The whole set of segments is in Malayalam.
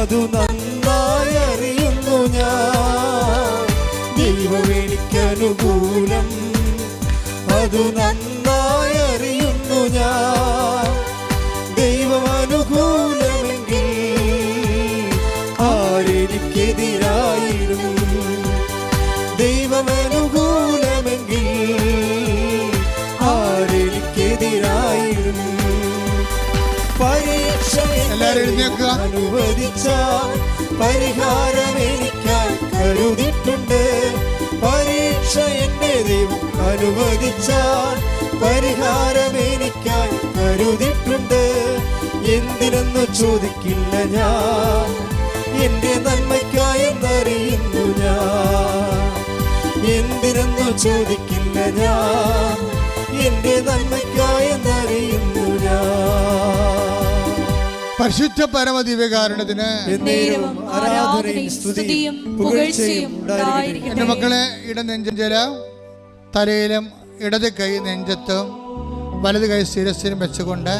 അതു നന്നായി അറിയുന്നു ഞാൻ. ദൈവം എനിക്കനുകൂലം അതു നന്നായി അറിയുന്നു ഞാൻ. ദൈവം അനുകൂലമെങ്കിൽ ആരെനിക്കെതിരായിടും അനുവദിച്ച പരിഹാരം എനിക്കായി കരുതിട്ടുണ്ട് പരീക്ഷ എന്റെ ദൈവം അനുവദിച്ച പരിഹാരം എനിക്കായി കരുതിട്ടുണ്ട് എന്തിനെന്ന് ചോദിക്കില്ല ഞാൻ. എന്റെ നന്മയ്ക്കായി എന്നറിയുന്നു ഞാൻ. എന്തിനെന്നു ചോദിക്കില്ല ഞാൻ. എന്റെ നന്മയ്ക്കായി എന്നറിയുന്നു ഞാൻ. പരിശുദ്ധ പരമദിവ്യകാരണത്തിന് ദിവ്യകാരണത്തിന് ആരാധനയും സ്തുതിയും പുകഴ്ചയും ഉണ്ടായിരിക്കട്ടെ. എന്റെ മക്കളെ ഇട നെഞ്ചല തലയിലും ഇടത് കൈ നെഞ്ചത്തും വലത് കൈ ശിരസിലും വെച്ചുകൊണ്ട്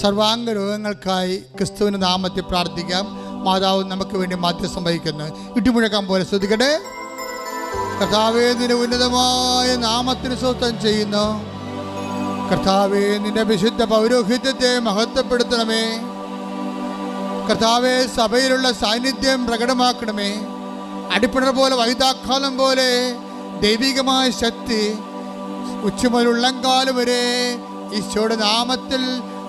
സർവാംഗ രോഗങ്ങൾക്കായി ക്രിസ്തുവിന്റെ നാമത്തിൽ പ്രാർത്ഥിക്കാം. മാതാവ് നമുക്ക് വേണ്ടി മാധ്യസ്ഥം വഹിക്കുന്നു ഇട്ടുമുഴക്കാൻ പോലെ ശ്രദ്ധിക്കട്ടെ കർത്താവേ നിന്റെ ഉന്നതമായ നാമത്തിന് സ്വത്തം ചെയ്യുന്നു. കർത്താവേ നിന്റെ വിശുദ്ധ പൗരോഹിത്യത്തെ മഹത്വപ്പെടുത്തണമേ. കർത്താവെ സഭയിലുള്ള സാന്നിധ്യം പ്രകടമാക്കണമേ. അടിപ്പിണർ പോലെ വൈതാക്കാലം പോലെ ദൈവികമായ ശക്തി ഉച്ചമുതൽ ഉള്ളംകാലം വരെ ഈശോയുടെ നാമത്തിൽ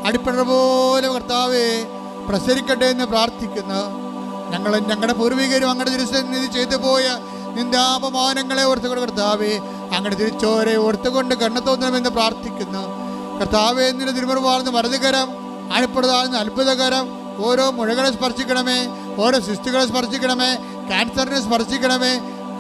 അടിപ്പിണർ പോലെ കർത്താവെ പ്രസരിക്കട്ടെ എന്ന് പ്രാർത്ഥിക്കുന്നു. ഞങ്ങൾ ഞങ്ങളുടെ പൂർവികരും അങ്ങയുടെ തിരുസന്നിധി ചെയ്തു പോയ നിന്റെ അപമാനങ്ങളെ ഓർത്തുകൊണ്ട് കർത്താവെ അങ്ങയുടെ തിരിച്ചോരെ ഓർത്തുകൊണ്ട് കണ്ണത്തോന്നണമെന്ന് പ്രാർത്ഥിക്കുന്നു. കർത്താവെ നിന്റെ തിരുമറുവാർന്ന് വരതുകരം അനുപ്രദാർന്ന് അത്ഭുതകരം ഓരോ മുഴകളെ സ്പർശിക്കണമേ ഓരോ സിസ്റ്റുകളെ സ്പർശിക്കണമേ ക്യാൻസറിനെ സ്പർശിക്കണമേ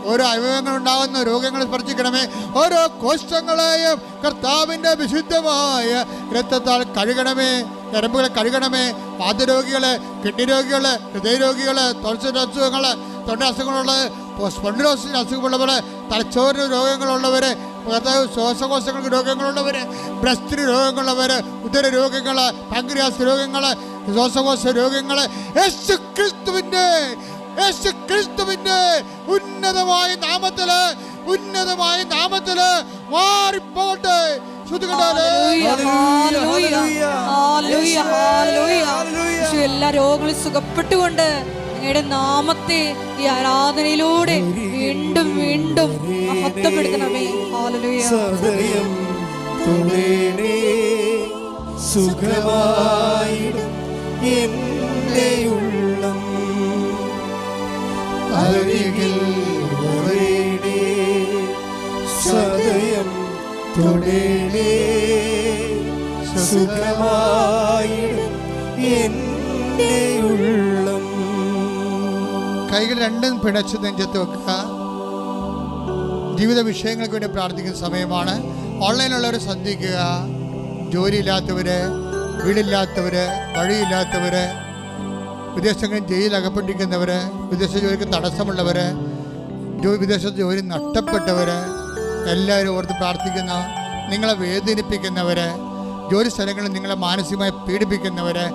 ഓരോ അവയവങ്ങൾ ഉണ്ടാകുന്ന രോഗങ്ങളെ സ്പർശിക്കണമേ ഓരോ കോഷ്ടങ്ങളെയും കർത്താവിന്റെ വിശുദ്ധമായ രക്തത്താൽ കഴുകണമേ ഞരമ്പുകളെ കഴുകണമേ വാതരോഗികളെ കിഡ്നി രോഗികൾ ഹൃദയരോഗികൾ തൊഴിൽ അസുഖങ്ങൾ തൊണ്ട അസുഖങ്ങളുള്ളത് സ്പൊണ്ടിലോസിന് അസുഖമുള്ളവർ തലച്ചോറിന് രോഗങ്ങളുള്ളവര് കർത്താവ് ശ്വാസകോശങ്ങൾക്ക് രോഗങ്ങളുള്ളവര് ബ്രസ്റ്റ് രോഗങ്ങളുള്ളവര് ഉദര രോഗങ്ങൾ പങ്ക്രിയാസ് രോഗങ്ങൾ ശ്വാസകോശ രോഗങ്ങൾ. യേശു ക്രിസ്തുവിന്റെ യേശു ക്രിസ്തുവിന്റെ ഉന്നതമായ നാമത്തിൽ ഉന്നതമായ നാമത്തിൽ മാറിപ്പോട്ടെ ശ്രുതികണ്ടാലേ ഹല്ലേലൂയ, ഹല്ലേലൂയ, ഹല്ലേലൂയ, ഹല്ലേലൂയ. എല്ലാ രോഗങ്ങളും സുഖപ്പെട്ടുകൊണ്ട് അങ്ങയുടെ നാമത്തെ ഈ ആരാധനയിലൂടെ വീണ്ടും വീണ്ടും മഹത്വപ്പെടുത്തണമേ. സുഖമായി സുഖമായിടും എന്റെ ഉള്ളം. അരികിൽ സദയം തുണേണേ സുഖമായിടും എന്റെ ഉള്ളം. കൈകൾ രണ്ടും പിടച്ച് നെഞ്ചത്ത് വെക്കുക. ജീവിത വിഷയങ്ങൾക്ക് വേണ്ടി പ്രാർത്ഥിക്കുന്ന സമയമാണ്. ഓൺലൈനുള്ളവർ ശ്രദ്ധിക്കുക ജോലിയില്ലാത്തവര് വീടില്ലാത്തവര് വഴിയില്ലാത്തവര് വിദേശങ്ങളിൽ ജയിലിൽ അകപ്പെട്ടിരിക്കുന്നവര് വിദേശ ജോലിക്ക് തടസ്സമുള്ളവര് ജോലി വിദേശ ജോലി നഷ്ടപ്പെട്ടവര് എല്ലാവരും ഓർത്ത് പ്രാർത്ഥിക്കുന്ന. നിങ്ങളെ വേദനിപ്പിക്കുന്നവര് ജോലി സ്ഥലങ്ങളിൽ നിങ്ങളെ മാനസികമായി പീഡിപ്പിക്കുന്നവര്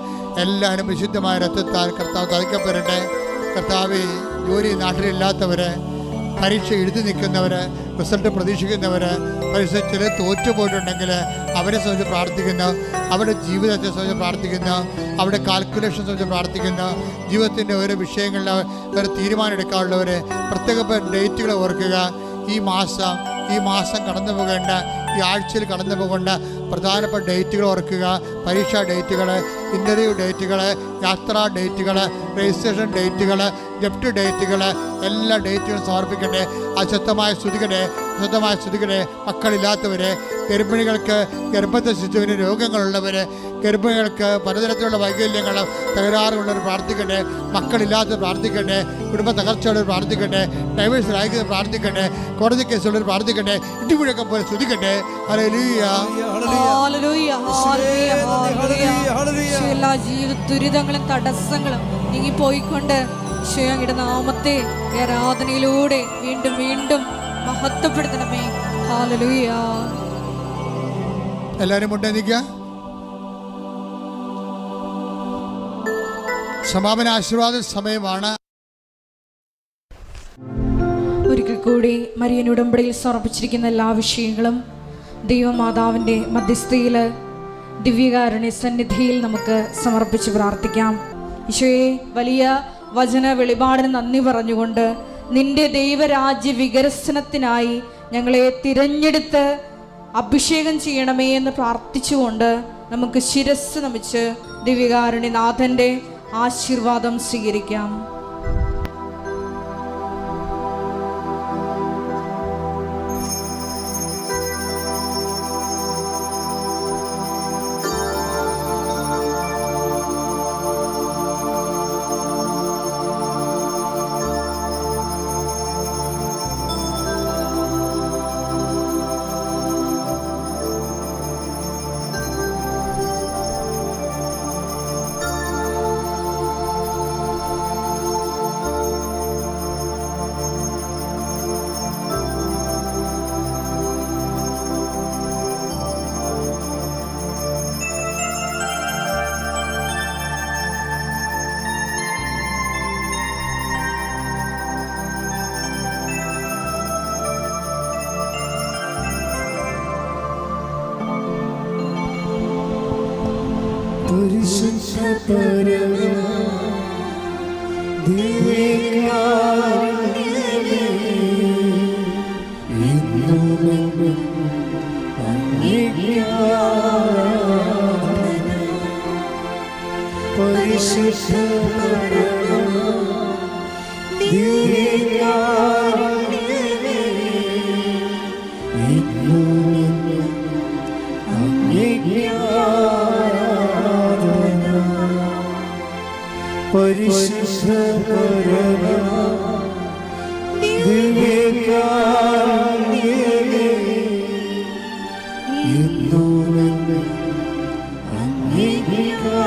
എല്ലാവരും വിശുദ്ധമായ രക്തത്താൽ കർത്താവ് തളിക്കപ്പെടട്ടെ. കർത്താവ് ജോലി നാട്ടിലില്ലാത്തവര് പരീക്ഷ എഴുതി നിൽക്കുന്നവര് റിസൾട്ട് പ്രതീക്ഷിക്കുന്നവര് പരീക്ഷ ചില തോറ്റുപോയിട്ടുണ്ടെങ്കിൽ അവരെ സംബന്ധിച്ച് പ്രാർത്ഥിക്കുന്നു. അവരുടെ ജീവിതത്തെ സംബന്ധിച്ച് പ്രാർത്ഥിക്കുന്നു. അവരുടെ കാൽക്കുലേഷൻ സംബന്ധിച്ച് പ്രാർത്ഥിക്കുന്നു. ജീവിതത്തിന്റെ ഓരോ വിഷയങ്ങളിൽ ഒരു തീരുമാനം എടുക്കാനുള്ളവർ പ്രത്യേക ഡേറ്റുകൾ ഓർക്കുക. ഈ മാസം ഈ മാസം കടന്നു പോകേണ്ട ഈ ആഴ്ചയിൽ കടന്നു പോകേണ്ട പ്രധാനപ്പെട്ട ഡേറ്റുകൾ ഓർക്കുക. പരീക്ഷാ ഡേറ്റുകൾ ഇന്റർവ്യൂ ഡേറ്റുകൾ യാത്രാ ഡേറ്റുകൾ രജിസ്ട്രേഷൻ ഡേറ്റുകൾ ഗിഫ്റ്റ് ഡേറ്റുകൾ എല്ലാ ഡേറ്റുകളും സമർപ്പിക്കട്ടെ. അശുദ്ധമായ സ്തുതിക്കട്ടെ അശുദ്ധമായ സ്തുതിക്കട്ടെ മക്കളില്ലാത്തവരെ ഗർഭിണികൾക്ക് ഗർഭത്തെ ശിശുവിന് രോഗങ്ങളുള്ളവർ ഗർഭിണികൾക്ക് പലതരത്തിലുള്ള വൈകല്യങ്ങൾ തകരാറുള്ളവർ പ്രാർത്ഥിക്കട്ടെ മക്കളില്ലാത്തവർ പ്രാർത്ഥിക്കട്ടെ കുടുംബ തകർച്ചയുള്ളവർ പ്രാർത്ഥിക്കട്ടെ ഡൈവേഴ്സ് അയക്കുന്നവർ പ്രാർത്ഥിക്കട്ടെ കോടതി കേസുള്ളവർ പ്രാർത്ഥിക്കട്ടെ ഇടിമുഴക്കം പോലെ. യേശു എല്ലാ ജീവിത ദുരിതങ്ങളും തടസ്സങ്ങളും നീങ്ങിപ്പോയിക്കൊണ്ട് പോയിക്കൊണ്ട് അങ്ങയുടെ നാമത്തെ ആരാധനയിലൂടെ വീണ്ടും വീണ്ടും മഹത്വപ്പെടുത്തണമേ. ഹാലലൂയ എല്ലാവരും മുട്ടേ നിൽക്കുക. സമാപന ആശീർവാദ സമയമാണ്. ഒരിക്കൽ കൂടി മരിയൻ ഉടമ്പടിയിൽ സമർപ്പിച്ചിരിക്കുന്ന എല്ലാ വിഷയങ്ങളും ദൈവമാതാവിന്റെ മധ്യസ്ഥയിൽ ദിവ്യകാരുണ്യ സന്നിധിയിൽ നമുക്ക് സമർപ്പിച്ച് പ്രാർത്ഥിക്കാം. ഈശോയെ വലിയ വചന വെളിപാടിന് നന്ദി പറഞ്ഞുകൊണ്ട് നിന്റെ ദൈവരാജ്യ വികസനത്തിനായി ഞങ്ങളെ തിരഞ്ഞെടുത്ത് അഭിഷേകം ചെയ്യണമേ എന്ന് പ്രാർത്ഥിച്ചുകൊണ്ട് നമുക്ക് ശിരസ് നമിച്ച് ദിവ്യകാരുണ്യനാഥന്റെ ആശീർവാദം സ്വീകരിക്കാം. പരിശുദ്ധ പരമ ആരാധന. പരിശുദ്ധ പരമ ദിവ്യകാരുണ്യമേ, പരിശുദ്ധ ദിവ്യകാരുണ്യമേ അങ്ങേക്കാ